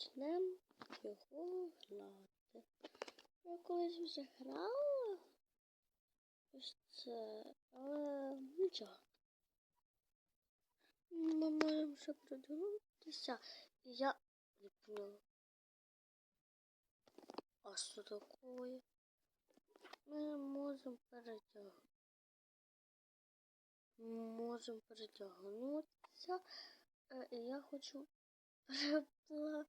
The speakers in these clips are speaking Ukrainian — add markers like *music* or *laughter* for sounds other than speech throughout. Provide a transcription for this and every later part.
почнемо його грати. Я колись вже грала. Ось це, але нічого. Ми можемо ще продвинутися. І я не. А що такое? Ми можемо перетягнути. Можемо перетягнутися. Е, я хочу перепла.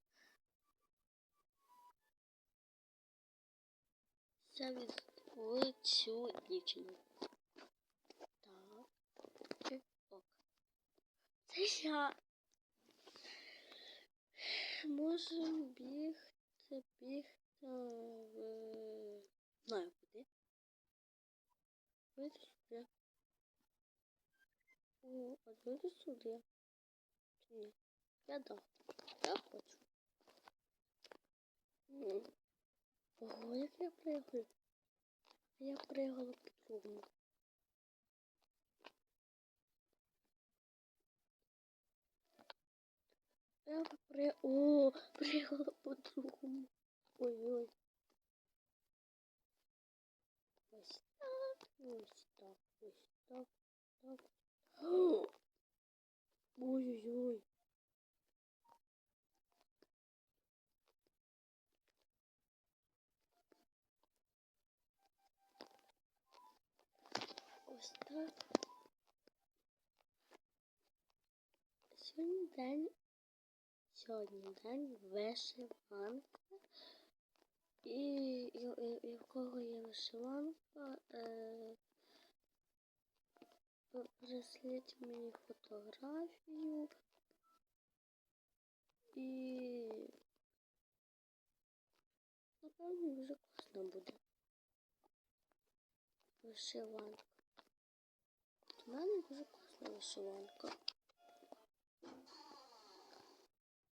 Це від цю. Так. Ок. Це я. Можемо бігти, бігти в... Знаю куди. Вийти сюди. О, а вийти сюди. Ні? Я да. Я хочу. Ого, як я пригаю. Я пригала по-другому. Я при... О, *laughs* пригала по-другому. Ой-ой. Ось так, ось так, ось так, так. *gasps* Ой-ой-ой. Сьогодні день, сьогодні день вишиванки. І, і, і, і в кого є вишиванка, е, присліть мені фотографію. І напевно дуже класно буде. Вишиванка. У мене дуже класна вишиванка.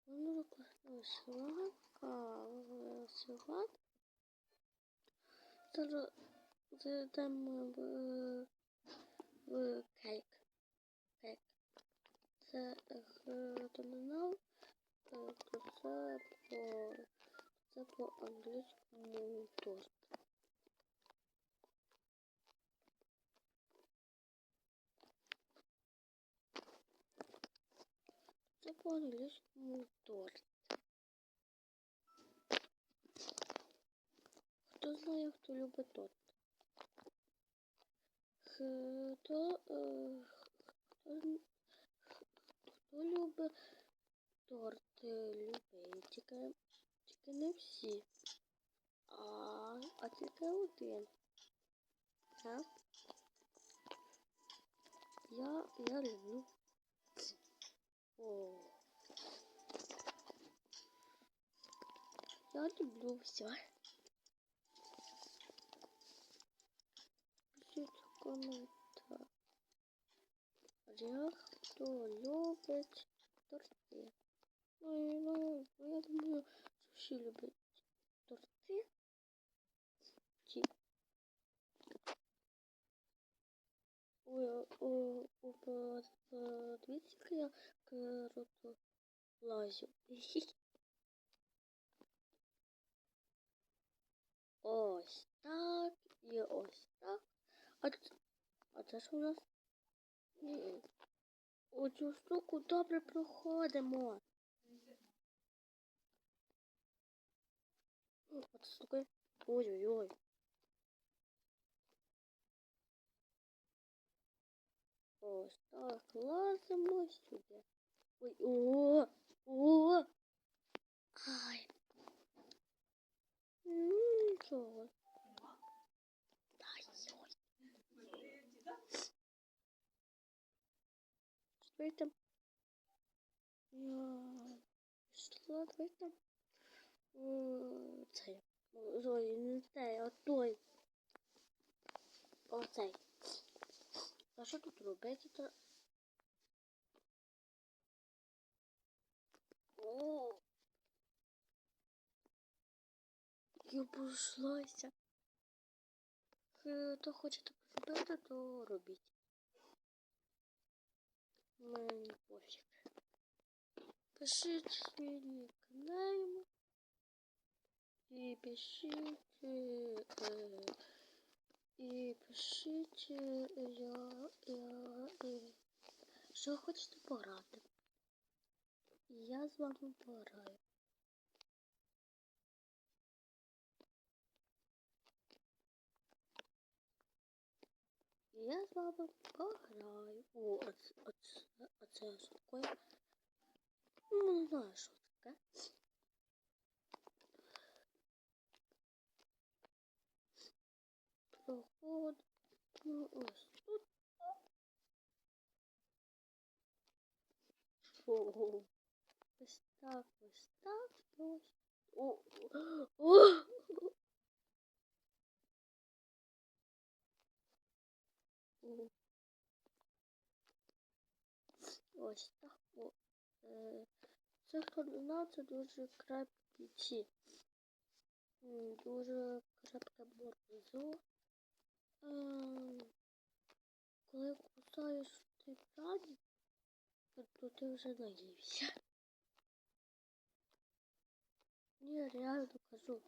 Дуже класна вишиванка. Вишиванка. Зараз зайдемо в, в кейк. Кейк. Це термінал. Це по, це по англійському торт. Англійському торт. Хто знає, хто любить торт? Хто, е, хто, хто любить торт? Любить, тільки, тільки не всі. А, а тільки один. Так? Я, я люблю. О. Я люблю все. Пишіть в коментарях, хто любить торти. Ну, і, ну, я думаю, що всі люблять торти. Ті. Ой, о, о, о, по- подивіться, як я круто лазю. *laughs* Ось і ось так. А, а це що у нас? Оцю штуку добре проходимо. М, А це таке? Ой-ой-ой. Ось так, лазимо сюди. Ой, о, о, ай. Ну, нічого. Ай, ой. Що там? Пішла, давай там. Цей. Ой, не цей, а той. Оцей. А що тут робити? О! Я пошлася. Хто хоче так зробити, то робіть. Мені пофіг. Пишіть свій канал. і пишіть. е, І пишіть, е, я, я, е, що хочете пограти. Я з вами пограю. Я з вами пограю. О, оце, оце, оце що таке? Ну, не знаю, що таке. Проход. Ну, ось тут. Ого. Ось так, ось так, ось. О, о, о. Ось так. О. Е, Це не знав, дуже крепкі ці. Дуже крепке борзо. Ем, Коли кусаєш ти прані, то, ти вже наївся. Ні, реально кажу.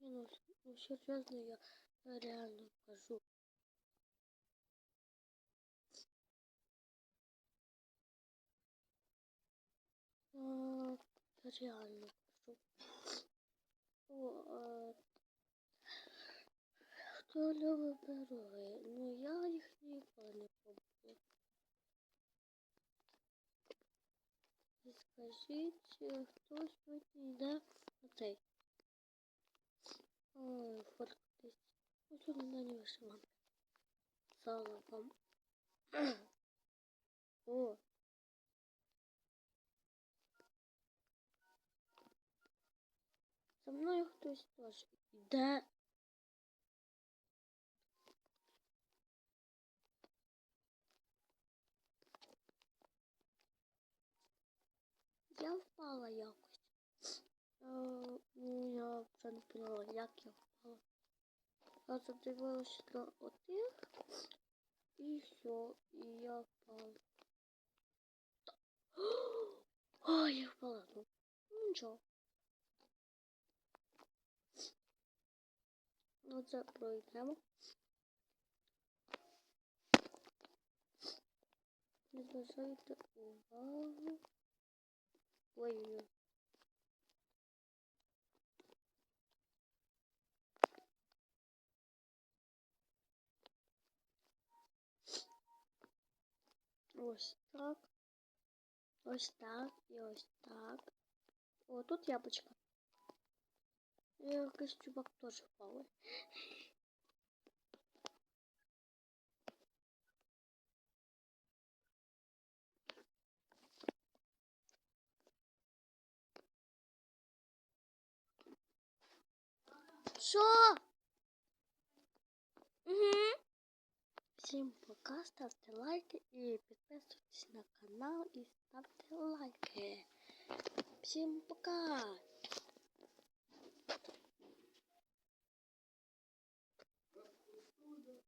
Ні, ну, ну серйозно я реально кажу. Реально кажу. О, хто любить пироги? Ну я їх ніколи не пробую. І Скажіть, е, хто сьогодні йде на цей? Ой, фоткатись. Ну сьогодні на не. Сало вам. О, за мною хтось теж йде. Я впала якось. Я вже не поняла, як я впала. Я задивилася на отих і все, і я впала. Ой, *gasps* я впала. Ну, нічого. Ну, це пройдемо. Не зважайте увагу. Ой-ой. Ось так. Ось так і ось так. О, тут яблочко. Якийсь чувак теж впав. Що? Всім пока, ставте лайки і підписуйтесь на канал і ставте лайки. Всім пока!